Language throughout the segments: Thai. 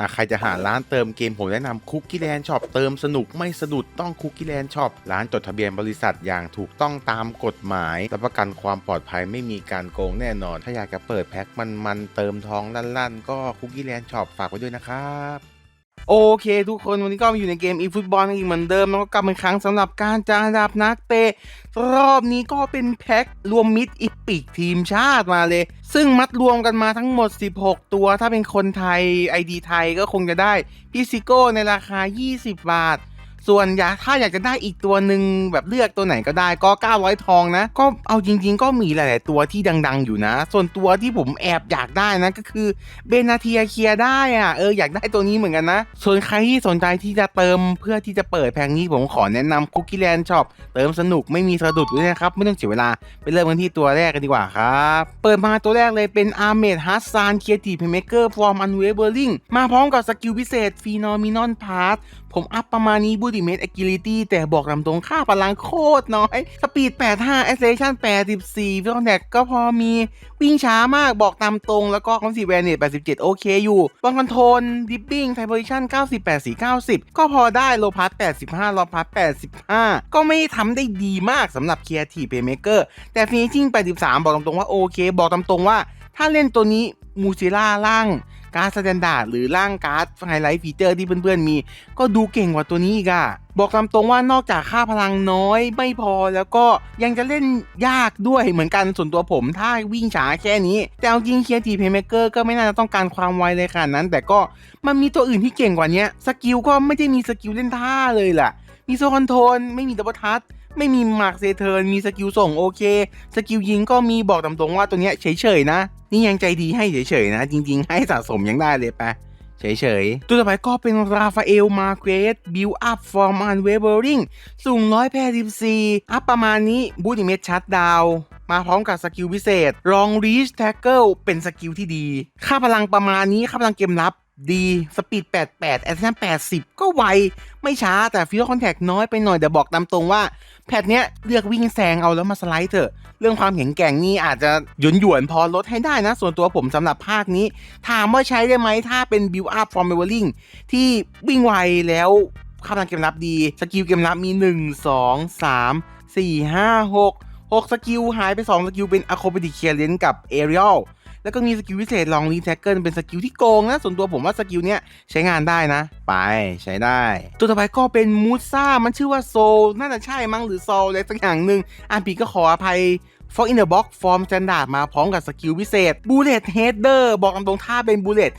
หากใครจะหาร้านเติมเกมผมแนะนำคุกกี้แลนด์ช็อปเติมสนุกไม่สะดุดต้องคุกกี้แลนด์ช็อปร้านจดทะเบียนบริษัทอย่างถูกต้องตามกฎหมายรับประกันความปลอดภัยไม่มีการโกงแน่นอน ถ้าอยากจะเปิดแพ็คมันๆเติมทองลั่นๆ ก็คุกกี้แลนด์ช็อปฝากไว้ด้วยนะครับ โอเค ทุกคนวันนี้ก็มาอยู่ในเกมอีฟุตบอลอีกเหมือนเดิมแล้วก็กลับมาอีกครั้งสำหรับการจัดอันดับนักเตะ รอบนี้ก็เป็นแพ็ครวมมิดอีปิกทีมชาติมาเลย ซึ่งมัดรวมกันมาทั้งหมด 16 ตัว ถ้าเป็นคนไทยไอดีไทยก็คงจะได้พี่ซิโก้ในราคา 20 บาท ส่วนอยากถ้าอยากจะได้อีกตัวหนึ่งแบบเลือกตัวไหนก็ได้ก็900ทองนะ ก็เอาจริง ๆ ก็มีหลาย ๆ ตัวที่ดัง ๆ อยู่นะ ส่วนตัวที่ผมแอบอยากได้นะก็คือเบนาเทียเคลียได้อะเอออยากได้ตัวนี้เหมือนกันนะ ส่วนใครที่สนใจที่จะเติมเพื่อที่จะเปิดแพงนี้ผมขอแนะนำคุกกี้แลนด์ช็อปเติมสนุกไม่มีสะดุดด้วยนะครับ ไม่ต้องเสียเวลาไปเริ่มกันที่ตัวแรกกันดีกว่าครับเปิดมาตัวแรกเลยเป็นอาร์เมดฮัสซานเคียทีเพเมเกอร์ฟอร์มอันเวเบอร์ลิงมาพร้อมกับสกิลพิเศษฟีนอมินอนพาร์ทผมอัพประมาณนี้บูติเมต a อ i ลิตี้แต่บอกลำตรงค่าพลังโคตรน้อย สปีด 85 a c c e l e r a t i o n 84ฟิลแท็กก็พอมีวิ่งช้ามากบอกตามตรงแล้วก็คอมสีแวนเนต87 โอเคอยู่บอลคอนโทรลดิปปิ้งไทโพซิชัน90 84 90 ก็พอได้โลพัส85โลพัส85 ก็ไม่ทำได้ดีมากสำหรับเคียร์ทีเพย์เมเกอร์แต่ฟินิชชิ่ง83 บอกตามตรงว่าโอเค บอกตามตรงว่า ถ้าเล่นตัวนี้มูซิล่าล่าง การ์ดสแตนดาร์ดหรือร่างการ์ดไฮไลท์ฟีเจอร์ที่เพื่อนๆมี ก็ดูเก่งกว่าตัวนี้อีกอะบอกตามตรงว่านอกจากค่าพลังน้อยไม่พอแล้วก็ยังจะเล่นยากด้วยเหมือนกันส่วนตัวผมถ้าวิ่งช้าแค่นี้ แต่เอาจริงเคียร์ทีเพย์เมเกอร์ก็ไม่น่าจะต้องการความไวเลยขนาดนั้น แต่ก็มันมีตัวอื่นที่เก่งกว่านี้สกิลก็ไม่ได้มีสกิลเล่นท่าเลยล่ะ มีโซคอนโทรลไม่มีดับเบิลทัช ไม่มีมาร์คเซเทิร์นมีสกิลส่งโอเค สกิลยิงก็มีบอกตามตรงว่าตัวเนี้ยเฉยๆนะ นี่ยังใจดีให้เฉยๆนะ จริง ๆ ให้สะสมยังได้เลยปะเฉยๆ ตัวต่อไปก็เป็นราฟาเอลมาเกรสบิลอัพฟอร์มอันเวเบอริงสูง184อัพประมาณนี้บูติเมตชัดดาวมาพร้อมกับสกิลพิเศษรองรีชแท็กเกิลเป็นสกิลที่ดี ค่าพลังประมาณนี้ ค่าพลังเกมรับ ดีสปีด 88 แอคชั่น80 ก็ไว ไม่ช้าแต่ฟิลคอนแทคน้อยไปหน่อยเดี๋ยวบอกตามตรงว่า แพทเนี้ยเลือกวิ่งแซงเอาแล้วมาสไลด์เถอะ เรื่องความแข็งแกร่งนี่อาจจะหยวนหยวนพอลดให้ได้นะ ส่วนตัวผมสำหรับภาคนี้ ถามว่าใช้ได้ไหมถ้าเป็นบิวอัพฟอร์มเวอร์ลิงที่วิ่งไวแล้วค่าพลังเกมรับดี สกิลเกมรับมี 1 2 3 4 5 6 6 สกิลหายไป 2 สกิลเป็นอะโค b ติเคียเลนกับเอเรียล แล้วก็มีสกิลพิเศษลองรีแท็กเกิลเป็นสกิลที่โกงนะ ส่วนตัวผมว่าสกิลเนี้ยใช้งานได้นะ ไปใช้ได้ ตัวต่อไปก็เป็นมูซ่ามันชื่อว่าโซลน่าจะใช่มั้งหรือโซลอะไรสักอย่างหนึ่งอ่านผิดก็ขออภัยฟอกอินเดอร์บ็อกฟอร์มสแตนดาร์ดมาพร้อมกับสกิลพิเศษบูเลตเฮดเดอร์บอกตามตรงท่าเป็นบูเลต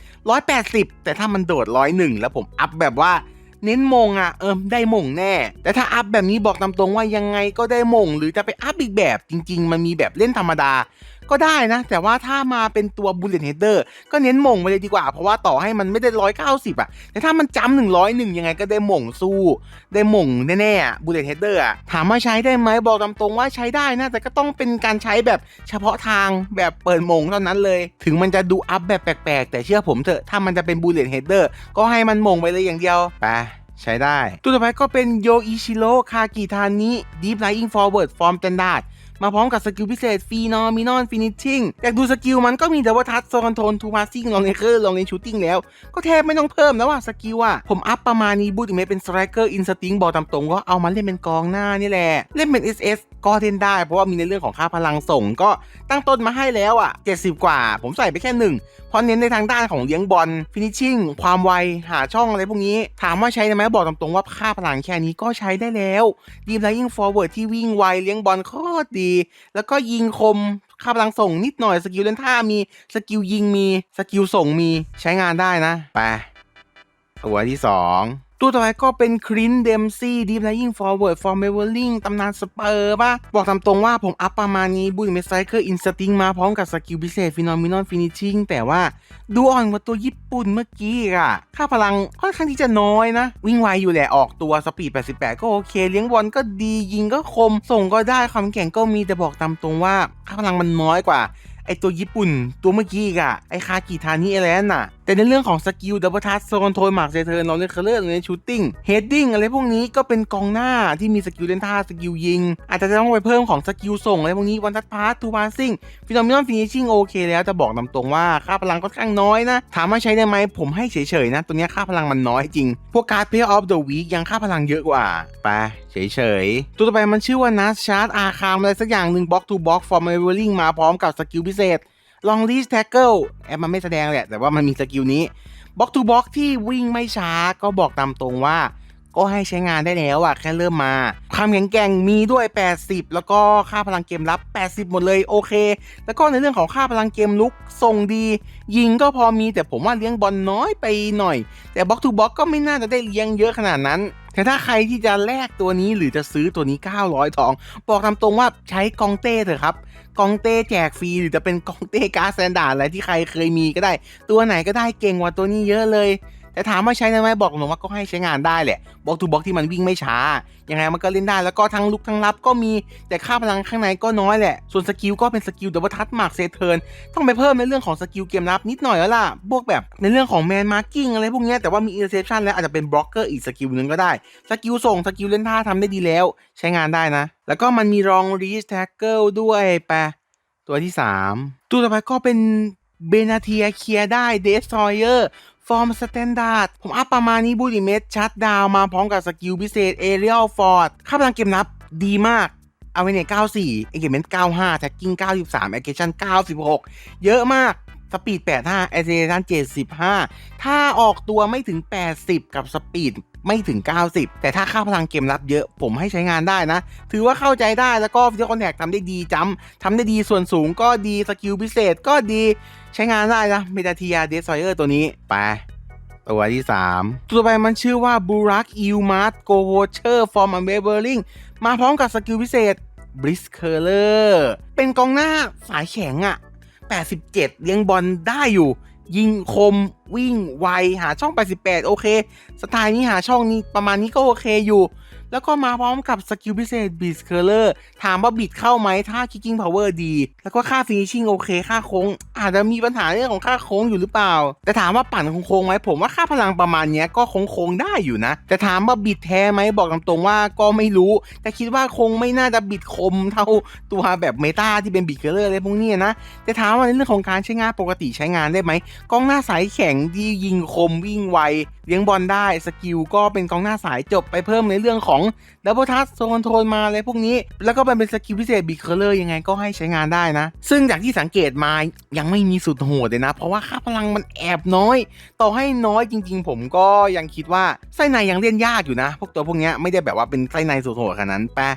180 แต่ถ้ามันโดด 101 แล้วผมอัพแบบว่าเน้นมงอะเอิมได้มงแน่ แต่ถ้าอัพแบบนี้บอกตามตรงว่ายังไงก็ได้มง หรือจะไปอัพอีกแบบจริง ๆ มันมีแบบเล่นธรรมดา ก็ได้นะ แต่ว่าถ้ามาเป็นตัว Bullet Header ก็เน้นมงไปเลยดีกว่า เพราะว่าต่อให้มันไม่ได้ร้อยเก้าสิบอะแต่ถ้ามันจำหนึ่งร้อยหนึ่งยังไงก็ได้มงสู้ ได้มงแน่ๆอะ Bullet Header อะถามว่าใช้ได้ไหมบอกตามตรงว่าใช้ได้นะ แต่ก็ต้องเป็นการใช้แบบเฉพาะทางแบบเปิดมงเท่านั้นเลย ถึงมันจะดูอัพแบบแปลกๆ แต่เชื่อผมเถอะถ้ามันจะเป็น Bullet Header ก็ให้มันมงไปเลยอย่างเดียวไปใช้ได้ ตัวต่อไปก็เป็นโยอิชิโร่คากิทานิ Deep Lying Forward Form Standard มาพร้อมกับสกิลพิเศษฟีนอมินอนฟินิชชิ่งอยากดูสกิลมันก็มีดับเบิลทัชโซคอนโทนทูพาสซิ่งลองเลเคอร์ลองเลนชูตติ้งแล้ว ก็แทบไม่ต้องเพิ่มแล้วว่าสกิลอะผมอัพประมาณนี้บูติเมเป็นสไตรเกอร์อินสติ้งบอกตามตรงก็เอามาเล่นเป็นกองหน้านี่แหละเล่นเป็น SS ก็เล่นได้เพราะว่ามีในเรื่องของค่าพลังส่งก็ตั้งต้นมาให้แล้วอะ 70 กว่า ผมใส่ไปแค่หนึ่งเพราะเน้นในทางด้านของเลี้ยงบอลฟินิชชิ่งความไว หาช่องอะไรพวกนี้ ถามว่าใช้ได้ไหมบอกตามตรงว่าค่าพลังแค่นี้ก็ใช้ได้แล้วดีมไลยิ่งฟอร์เวิร์ดที่วิ่งไวเลี้ยงบอลโคตรดีแล้วก็ยิงคมข้าพลังส่งนิดหน่อยสกิลเล่นท่ามีสกิลยิงมีสกิลส่งมีใช้งานได้นะ ไป ตัวที่สอง ตัวต่อไปก็เป็นครินเดมซี่ดีฟไลยิ่งฟอร์เวิร์ดฟอร์เมเวอร์ลิงตำนานสเปอร์ป่ะ บอกตามตรงว่าผมอัพประมาณนี้บุยเมสไซเคิลอินสติ้งมาพร้อมกับสกิลพิเศษฟินอมินอนฟินิชชิ่งแต่ว่าดูอ่อนกว่าตัวญี่ปุ่นเมื่อกี้อะค่าพลังค่อนข้างที่จะน้อยนะ วิ่งไวอยู่แหละออกตัวสปีด 88 ก็โอเค เลี้ยงบอลก็ดียิงก็คม ส่งก็ได้ความแข็งก็มีแต่บอกตามตรงว่าค่าพลังมันน้อยกว่าไอตัวญี่ปุ่น ตัวเมื่อกี้อะไอคากิทานี่อะไรนั่นน่ะ แต่ในเรื่องของสกิลดับเบิลทัชโซนโทนหมากเซเทอร์นอนเลนเคอร์เลอร์ในชูตติ้งเฮดดิ้งอะไรพวกนี้ก็เป็นกองหน้าที่มีสกิลเล่นท่าสกิลยิง อาจจะต้องไปเพิ่มของสกิลส่งอะไรพวกนี้วันทัชพาร์ททูพาสซิ่งฟิโนมินอนฟินิชชิ่งโอเคแล้วจะบอกตาตรงว่าค่าพลังค่อนข้างน้อยนะ ถามว่าใช้ได้ไหมผมให้เฉยๆนะ ตัวนี้ค่าพลังมันน้อยจริง พวกการ์ดเพย์ออฟเดอะวีคยังค่าพลังเยอะกว่าไปเฉยๆ ตัวต่อไปมันชื่อว่านัสชาร์ดอาคามอะไรสักอย่างหนึ่งบล็อกทูบล็อกฟอร์มเวอร์ลิงมาพร้อมกับสกิลพิเศษ ลองลีสแท็กเกิลแอปมันไม่แสดงแหละ แต่ว่ามันมีสกิลนี้บล็อกทูบล็อกที่วิ่งไม่ช้าก็บอกตามตรงว่า ก็ให้ใช้งานได้แล้วอะแค่เริ่มมาความแข็งแกร่งมีด้วย 80 แล้วก็ค่าพลังเกมรับ 80 หมดเลยโอเค แล้วก็ในเรื่องของค่าพลังเกมลุกส่งดี ยิงก็พอมีแต่ผมว่าเลี้ยงบอลน้อยไปหน่อย แต่บล็อกทูบล็อกก็ไม่น่าจะได้เลี้ยงเยอะขนาดนั้นแต่ถ้าใครที่จะแลกตัวนี้หรือจะซื้อตัวนี้ 900ทอง บอกตามตรงว่าใช้กองเต้เถอะครับ กองเต้แจกฟรีหรือจะเป็นกองเต้การ์ดแซนดาร์ดอะไรที่ใครเคยมีก็ได้ ตัวไหนก็ได้เก่งกว่าตัวนี้เยอะเลย แต่ถามว่าใช้ได้ไหมบอกตรงว่าก็ให้ใช้งานได้แหละบล็อกทูบล็อกที่มันวิ่งไม่ช้า ยังไงมันก็เล่นได้แล้วก็ทั้งลุกทั้งรับก็มีแต่ค่าพลังข้างในก็น้อยแหละ ส่วนสกิลก็เป็นสกิลดับเบิลทัชมาร์กเซเทิร์นต้องไปเพิ่มในเรื่องของสกิลเกมรับนิดหน่อยแล้วล่ะพวกแบบในเรื่องของแมนมาร์กิ้งอะไรพวกนี้แต่ว่ามีอินเ r อร์เซชันแล้วอาจจะเป็นบล็อกเกอร์อีกสกิลหนึงก็ได้สกิลส่งสกิลเล่นท่าทำได้ดีแล้ว ใช้งานได้นะ แล้วก็มันมีรองรีสแท็กเกิลด้วยแปะตัวที่ 3 ตัวต่อไปก็เป็นเบนาเทียเคลียได้เดสทรอยเออร์ ฟอร์มสแตนดาร์ดผมอัพประมาณนี้บูดิเมตชัดดาวมาพร้อมกับสกิลพิเศษเอเรียลฟอร์ดค่าพลังเกมนับดีมากเอาไว้เนี่ย94เอเกเมนต์95แท็กกิ้ง93แอคชั่น96 เยอะมากสปีด 85แอ c เซเ r ชัน75 ถ้าออกตัวไม่ถึง 80 กับสปีดไม่ถึง 90 แต่ถ้าค่าพลังเกมรับเยอะผมให้ใช้งานได้นะ ถือว่าเข้าใจได้แล้วก็ฟิสิคอนแทคทำได้ดีจำทำได้ดีส่วนสูงก็ดีสกิลพิเศษก็ดี ใช้งานได้นะเมตาเทียเดสซอยเออร์ตัวนี้ ไป ตัวที่ 3 ตัวต่อไปมันชื่อว่าบูรักอิลมาร์โกโวเชอร์ฟอร์มอันเบเบอร์ลิงมาพร้อมกับสกิลพิเศษบริสเคอร์เลอร์เป็นกองหน้าสายแข็งอะ 87 เลี้ยงบอลได้อยู่ ยิงคมวิ่งไว หาช่อง 88 โอเค สไตล์นี้หาช่องนี้ประมาณนี้ก็โอเคอยู่ แล้วก็มาพร้อมกับสกิลพิเศษบิดเคอร์เลอร์ถามว่าบิดเข้าไหมถ้า kicking power ดี แล้วก็ค่า finishing โอเค ค่าโค้ง อาจจะมีปัญหาเรื่องของค่าโค้งอยู่หรือเปล่า แต่ถามว่าปั่นโค้งไหมผมว่าค่าพลังประมาณนี้ก็โค้งๆได้อยู่นะ แต่ถามว่าบิดแท้ไหมบอกตรงๆว่าก็ไม่รู้ แต่คิดว่าคงไม่น่าจะบิดคมเท่าตัวแบบเมตาที่เป็นบิดเคอร์เลอร์อะไรพวกนี้นะ แต่ถามว่าในเรื่องของการใช้งานปกติใช้งานได้ไหมกล้องหน้าสายแข็งที่ยิงคมวิ่งไวเลี้ยงบอลได้สกิลก็เป็นกองหน้าสายจบไปเพิ่มในเรื่องของดับเบิลทัชโซนโทนมาอะไรพวกนี้ แล้วก็มันเป็นสกิลพิเศษบิเคอร์เลอร์ยังไงก็ให้ใช้งานได้นะ ซึ่งจากที่สังเกตมายังไม่มีสุดโหดเลยนะ เพราะว่าค่าพลังมันแอบน้อย ต่อให้น้อยจริง ๆ ผมก็ยังคิดว่าไส้ในยังเล่นยากอยู่นะ พวกตัวพวกนี้ไม่ได้แบบว่าเป็นไส้ในสุดโหดขนาดนั้นแปะ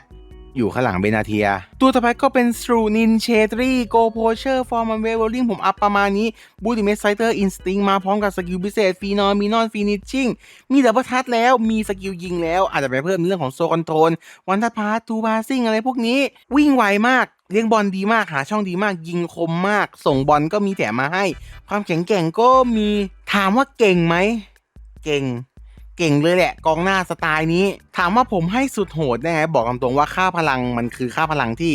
อยู่ข้างหลังเบนาเทีย ตัวต่อไปก็เป็นสตรูนินเชตรีโกโพเชอร์ฟอร์มันเวลลิงผมอัพประมาณนี้บูติเมสไซเตอร์อินสติ้งมาพร้อมกับสกิลพิเศษฟีนอมีนอนฟินิชชิ่งมีดับเบิลทัชแล้วมีสกิลยิงแล้ว อาจจะไปเพิ่มเรื่องของโซคอนโทรลวันทัพาสทูพาซิ่งอะไรพวกนี้ วิ่งไวมากเลี้ยงบอลดีมากหาช่องดีมากยิงคมมาก ส่งบอลก็มีแถมมาให้ ความแข็งแกร่งก็มีถามว่าเก่งไหม เก่ง เก่งเลยแหละ กองหน้าสไตล์นี้ ถามว่าผมให้สุดโหดนะฮะบอกตรงๆว่าค่าพลังมันคือค่าพลังที่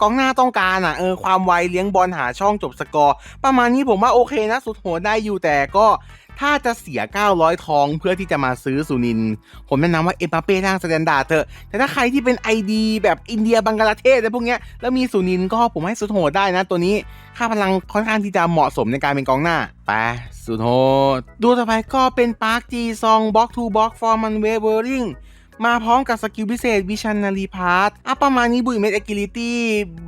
กองหน้าต้องการอะเออความไวเลี้ยงบอลหาช่องจบสกอร์ ประมาณนี้ผมว่าโอเคนะ สุดโหดได้อยู่แต่ก็ ถ้าจะเสีย 900 ทองเพื่อที่จะมาซื้อสุนิน ผมแนะนำว่าเอ็มบาเป้ทางสแตนดาร์ดเถอะ แต่ถ้าใครที่เป็นไอดีแบบอินเดียบังกลาเทศอะไรพวกเนี้ยแล้วมีสุนินก็ผมให้สุดโหดได้นะตัวนี้ ค่าพลังค่อนข้างที่จะเหมาะสมในการเป็นกองหน้า ไปสุดโหดดูต่อไปก็เป็นปาร์คจีซองบ็อกทูบ็อกฟอร์มันเวเวอริง มาพร้อมกับสกิลพิเศษวิชันนารีพาร์ตอัพประมาณนี้บุยเมดเอกิลิตี้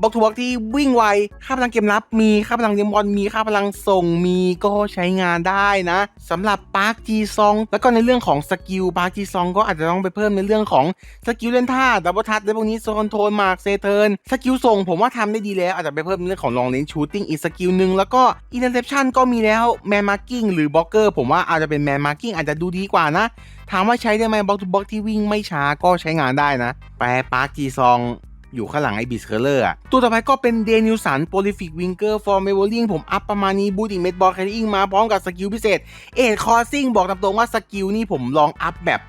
บล็อกทูบ็อกที่วิ่งไว ค่าพลังเกมรับมี ค่าพลังเกมบอลมี ค่าพลังส่งมีก็ใช้งานได้นะสำหรับปาร์คจีซอง แล้วก็ในเรื่องของสกิลปาร์คจีซองก็อาจจะต้องไปเพิ่มในเรื่องของสกิลเล่นท่าดับเบิลทัชและพวกนี้โซนโทนมาร์กเซเทิร์นสกิลส่งผมว่าทำได้ดีแล้วอาจจะไปเพิ่มในเรื่องของลองเลนชูตติ้งอีกสกิลหนึ่งแล้วก็อินเตอร์เซปชันก็มีแล้วแมนมาร์กิ้งหรือบล็อกเกอร์ผมว่าอาจจะเป็นแมนมาร์กิ้งอาจจะดูดีกว่านะถามว่าใช้ได้ไหมบล็อกทูบล็อกที่วิ่งไม่ช้าก็ใช้งานได้นะ แปรปาร์คจีซองอยู่ข้างหลังไอ้บิสเคอร์เลอร์อะตัวต่อไปก็เป็นเดนิลสันโปลิฟิกวิงเกอร์ฟอร์เมเวอร์ลิงผมอัพประมาณนี้บูติเมดบอลแคริงมาพร้อมกับสกิลพิเศษ เอ็ดคอร์ซิงบอกตามตรงว่าสกิลนี่ผมลองอัพแบบ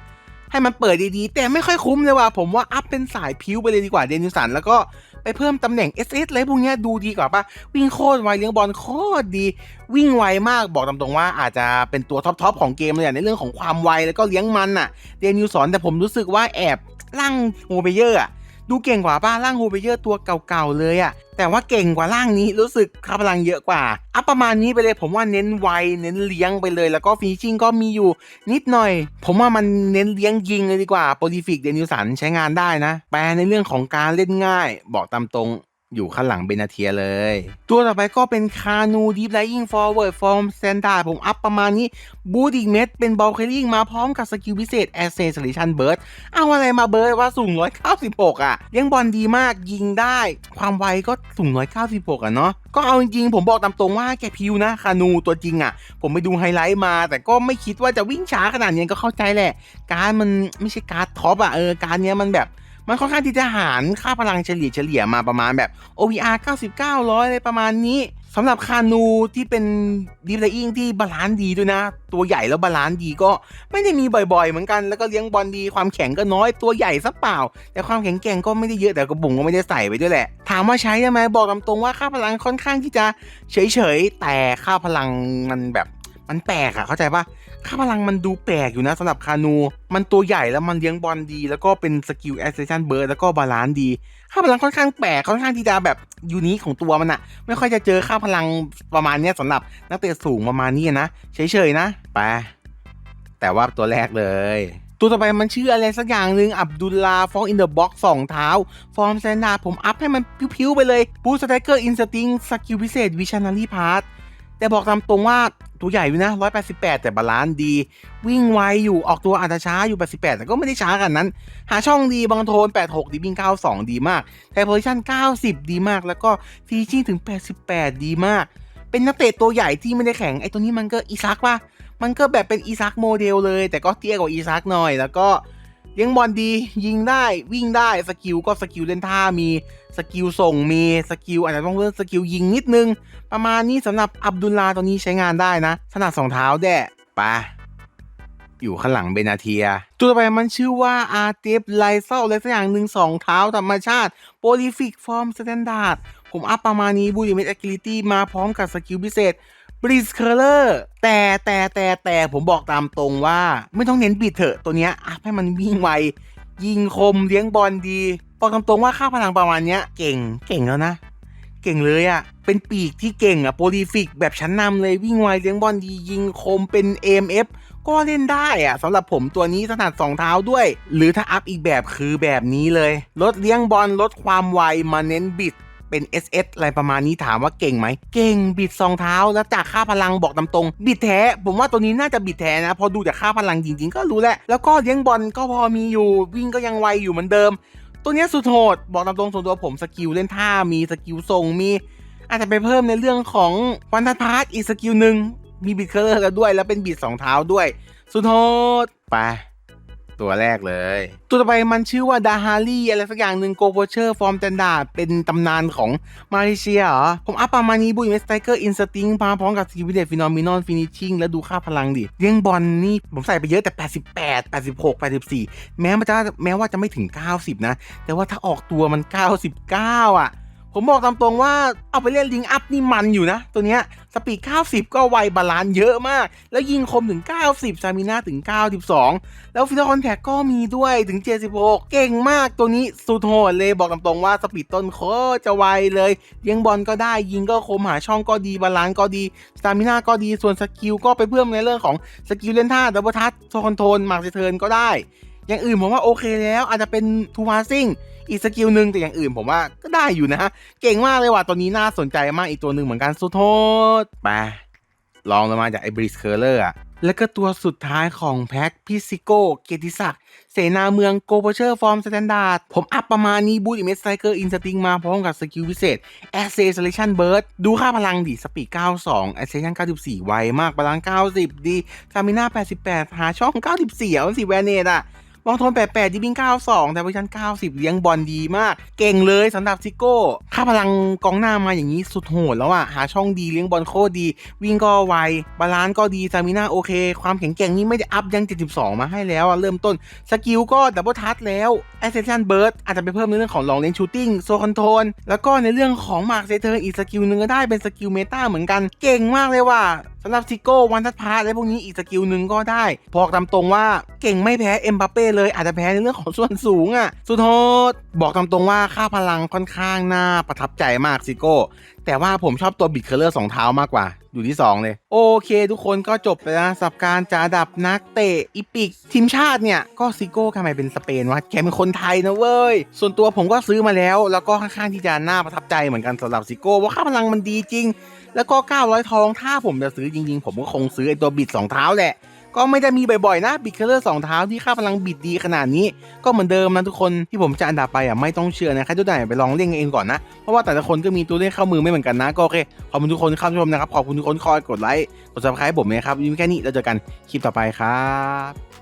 ให้มันเปิดดีๆ แต่ไม่ค่อยคุ้มเลยว่ะผมว่าอัพเป็นสายพิ้วไปเลยดีกว่าเดนิสันแล้วก็ ไปเพิ่มตำแหน่ง SS อะไรพวกเนี้ยดูดีกว่าปะวิ่งโคตรไวเลี้ยงบอลโคตรดี วิ่งไวมากบอกตามตรงว่าอาจจะเป็นตัวท็อปๆของเกมเลยในเรื่องของความไวแล้วก็เลี้ยงมันอะเดนิวสอนแต่ผมรู้สึกว่าแอบร่างโมเบเยอร์อะ ดูเก่งกว่าบ้าร่างโฮเบเยอร์ตัวเก่าๆเลยอะแต่ว่าเก่งกว่าร่างนี้รู้สึกค่าพลังเยอะกว่าอัพประมาณนี้ไปเลยผมว่าเน้นไวเน้นเลี้ยงไปเลย แล้วก็ฟินิชชิ่งก็มีอยู่นิดหน่อย ผมว่ามันเน้นเลี้ยงยิงเลยดีกว่าโปรลิฟิกเดนิวสันใช้งานได้นะ แปลในเรื่องของการเล่นง่าย บอกตามตรง อยู่ข้างหลังเบนาเทียเลย ตัวต่อไปก็เป็นคานูดีฟไลยิงฟอร์เวิร์ดฟอร์มสแตนดาร์ดผมอัพประมาณนี้บูดอีกเม็ดเป็นบอลเคลลิงมาพร้อมกับสกิลพิเศษแอสเซสลิชันเบิร์ดเอาอะไรมาเบิร์ดว่าสูง 196 อะเลี้ยงบอลดีมากยิงได้ ความไวก็สูง 196 อะเนาะก็เอาจริงๆผมบอกตามตรงว่าแกพิวนะคานูตัวจริงอะ ผมไปดูไฮไลท์มา แต่ก็ไม่คิดว่าจะวิ่งช้าขนาดนี้ก็เข้าใจแหละ การมันไม่ใช่การท็อปอะเออการเนี้ยมันแบบ มันค่อนข้างที่จะหารค่าพลังเฉลี่ยเฉลี่ยมาประมาณแบบ OVR 99ร้อยอะไรประมาณนี้สำหรับคานูที่เป็นดีฟไลอิงที่บาลานซ์ดีด้วยนะ ตัวใหญ่แล้วบาลานซ์ดีก็ไม่ได้มีบ่อยๆ เหมือนกันแล้วก็เลี้ยงบอลดีความแข็งก็น้อยตัวใหญ่ซะเปล่า แต่ความแข็งแกร่งก็ไม่ได้เยอะแต่กระบุงก็ไม่ได้ใส่ไปด้วยแหละ ถามว่าใช้ได้ไหมบอกตามตรงว่าค่าพลังค่อนข้างที่จะเฉยๆแต่ค่าพลังมันแบบมันแปลกอะเข้าใจปะ ค่าพลังมันดูแปลกอยู่นะสำหรับคานู มันตัวใหญ่แล้วมันเลี้ยงบอลดี แล้วก็เป็นสกิลแอสเซชันเบิร์ดแล้วก็บาลานซ์ดีค่าพลังค่อนข้างแปลกค่อนข้างที่จะแบบยูนิคของตัวมันอะไม่ค่อยจะเจอค่าพลังประมาณนี้สำหรับนักเตะสูงประมาณนี้นะเฉยๆนะไปแต่ว่าตัวแรกเลย ตัวต่อไปมันชื่ออะไรสักอย่างหนึ่งอับดุลลาฟองอินเดอะบ็อกสองเท้า ฟอร์มแตนดาผมอัพให้มันพิ้วๆไปเลยบูสไตเกอร์อินสติ้งสกิลพิเศษวิชันนารีพาร์ทแต่บอกตามตรงว่า ตัวใหญ่อยู่นะ 188 แต่บาลานซ์ดี วิ่งไวอยู่ออกตัวอาจจะช้าอยู่ 88 แต่ก็ไม่ได้ช้ากันนั้น หาช่องดีบางโทน 86 ดีวิ่ง 92 ดีมากไทโพซิชัน90 ดีมาก แล้วก็ฟีชิ่งถึง 88 ดีมาก เป็นนักเตะตัวใหญ่ที่ไม่ได้แข็งไอ้ตัวนี้มันก็อีซักป่ะมันก็แบบเป็นอีซักโมเดลเลย แต่ก็เตี้ยกว่าอีซักหน่อยแล้วก็ เลี้ยงบอลดียิงได้วิ่งได้สกิลก็สกิลเล่นท่ามีสกิลส่งมีสกิลอาจจะต้องเลือกสกิลยิงนิดนึง ประมาณนี้สำหรับอับดุลลาตัวนี้ใช้งานได้นะถนัดสองเท้าแด่ปะอยู่ข้างหลังเบนาเทีย ตัวต่อไปมันชื่อว่าอาร์เตฟไลเซลอะไรสักอย่างหนึ่งสองเท้าธรรมชาติโปลิฟิกฟอร์มสแตนดาร์ดผมอัพประมาณนี้บูดิเมตแอคิลิตี้มาพร้อมกับสกิลพิเศษ บริสเคอร์เลอร์แต่แต่แต่แต่ผมบอกตามตรงว่า ไม่ต้องเน้นบิดเถอะตัวเนี้ยอัพให้มันวิ่งไว ยิงคมเลี้ยงบอลดีบอกตามตรงว่าค่าพลังประมาณเนี้ยเก่งเก่งแล้วนะ เก่งเลยอะ่ะ เป็นปีกที่เก่งอะ่ะโปรลิฟิกแบบชั้นนำเลยวิ่งไวเลี้ยงบอลดียิงคมเป็น AMF ก็เล่นได้อะ่ะสำหรับผมตัวนี้ถนัดสองเท้าด้วย หรือถ้าอัพอีกแบบคือแบบนี้เลย ลดเลี้ยงบอลลดความไวมาเน้นบิด เป็น SS อะไรประมาณนี้ถามว่าเก่งไหม เก่งบิดสองเท้าแล้วจากค่าพลังบอกตาตรง บิดแท้ ผมว่าตัวนี้น่าจะบิดแท้นะ พอดูจากค่าพลังจริง ๆ ก็รู้แหละ แล้วก็เลี้ยงบอลก็พอมีอยู่วิ่งก็ยังไวอยู่เหมือนเดิม ตัวนี้สุดโหดบอกตามตรงส่วนตัวผมสกิลเล่นท่ามีสกิลทรงมีอาจจะไปเพิ่มในเรื่องของวันทัดพาร์ทอีกสกิลหนึ่งมีบิดเคอร์เลอร์แล้วด้วย แล้วเป็นบิดสองเท้าด้วย สุดโหดไป ตัวแรกเลย ตัวต่อไปมันชื่อว่าดาฮารี่อะไรสักอย่างหนึ่งโกโ o เชอร์ฟอร์ม t ตนดา d เป็นตำนานของมาเลเซียเหรอ ผมอัพประมาณนี้บุยเมสไตเกอร์อินสติ้งมาพร้อมกับสกิลเดฟินอมินอนฟินิชชิ่งแล้วดูค่าพลังดิเลี้ยงบอลนี่ผมใส่ไปเยอะแต่ 88 86 84 แม้มันจะแม้ว่าจะไม่ถึง 90 นะ แต่ว่าถ้าออกตัวมัน 99 อะ ผมบอกตามตรงว่าเอาไปเล่นลิงอัพนี่มันอยู่นะ ตัวเนี้ยสปีด 90 ก็ไวบาลานซ์เยอะมาก แล้วยิงคมถึง 90ซามิน่าถึง 92 แล้วฟิลคอนแทคก็มีด้วยถึง 76 เก่งมากตัวนี้สุดโหดเลยบอกตามตรงว่าสปีดต้นโคจะไวเลยเลี้ยงบอลก็ได้ยิงก็คมหาช่องก็ดีบาลานซ์ก็ดีสตามิน่าก็ดีส่วนสกิลก็ไปเพิ่มในเรื่องของสกิลเล่นท่าดับเบิลทัชโซคอนโทรลมาร์คเทิร์นก็ได้ อย่างอื่นผมว่าโอเคแล้วอาจจะเป็นทูพาซิ่ง อีกสกิลหนึ่งแต่อย่างอื่นผมว่าก็ได้อยู่นะ เก่งมากเลยว่ะตัวนี้น่าสนใจมากอีกตัวหนึ่งเหมือนกันสุดโทษไปลองลงมาจากไอ้บริสเคอร์เลอร์อะแล้วก็ตัวสุดท้ายของแพ็คพิซิโกเกติศักดิ์เสนาเมืองโกโบเชอร์ฟอร์มสแตนดาร์ดผมอัพประมาณนี้บูตอิเมสไซเกอร์อินสติ้งมาพร้อมกับสกิลพิเศษ a c c e l e r a t i o n Burst ดูค่าพลังดิสปีด 92 Acceleration 94 ไวมากบาลานซ์90 ดี s ามิน่า88 หาช่อง 94 เอาสิแวนเนตอะ วางโทน 88 ดิบิง 92 แต่เวอร์ชัน90 เลี้ยงบอลดีมาก เก่งเลยสำหรับซิโก้ ค่าพลังกองหน้ามาอย่างนี้สุดโหดแล้วอะหาช่องดีเลี้ยงบอลโคตรดี วิ่งก็ไว บาลานซ์ก็ดีซามิน่าโอเค ความแข็งแกร่งนี่ไม่ได้อัพยัง 72 มาให้แล้วอะเริ่มต้น สกิลก็ดับเบิลทัชแล้วแอสเซ t ชันเบิร์ดอาจจะไปเพิ่มในเรื่องของลองเลนชูตติ้งโซคอนโทรลแล้วก็ในเรื่องของมาร์คเซเทอร์อีกสกิลหนึ่งก็ได้เป็นสกิลเมตาเหมือนกันเก่งมากเลยว่ะ สำหรับซิโก้วันทัศพาและพวกนี้อีกสกิลหนึ่งก็ได้บอกตามตรงว่าเก่งไม่แพ้เอ็มบัปเป้เลยอาจจะแพ้ในเรื่องของส่วนสูงอะสุดโทษบอกตามตรงว่าค่าพลังค่อนข้างน่าประทับใจมากซิโก้ แต่ว่าผมชอบตัวบิดเคอร์เลอร์สองเท้ามากกว่า อยู่ที่ 2 เลย โอเค ทุกคนก็จบไปแล้วสับการจะดับนักเตะอีปิก ทีมชาติเนี่ย ก็ซิโก้ทำไมเป็นสเปนวะแกเป็นคนไทยนะเว้ย ส่วนตัวผมก็ซื้อมาแล้ว แล้วก็ค่อนข้างที่จะน่าประทับใจเหมือนกันสำหรับซิโก้ว่าค่าพลังมันดีจริง แล้วก็ 900 ทองถ้าผมจะซื้อจริงๆ ผมก็คงซื้อไอตัวบิด2เท้าแหละ ก็ไม่ได้มีบ่อยๆนะบิดเคอร์เลอร์สองเท้าที่ค่าพลังบิดดีขนาดนี้ ก็เหมือนเดิมนะทุกคนที่ผมจะอันดับไปอะไม่ต้องเชื่อนะใครทุกท่านไปลองเล่นเองก่อนนะ เพราะว่าแต่ละคนก็มีตัวเลขเข้ามือไม่เหมือนกันนะ ก็โอเค ขอบคุณทุกคนเข้าชมนะครับ ขอบคุณทุกคนคอยกดไลค์กด subscribe ให้ผมนะครับยิ้มแค่นี้แล้วเจอกันคลิปต่อไปครับ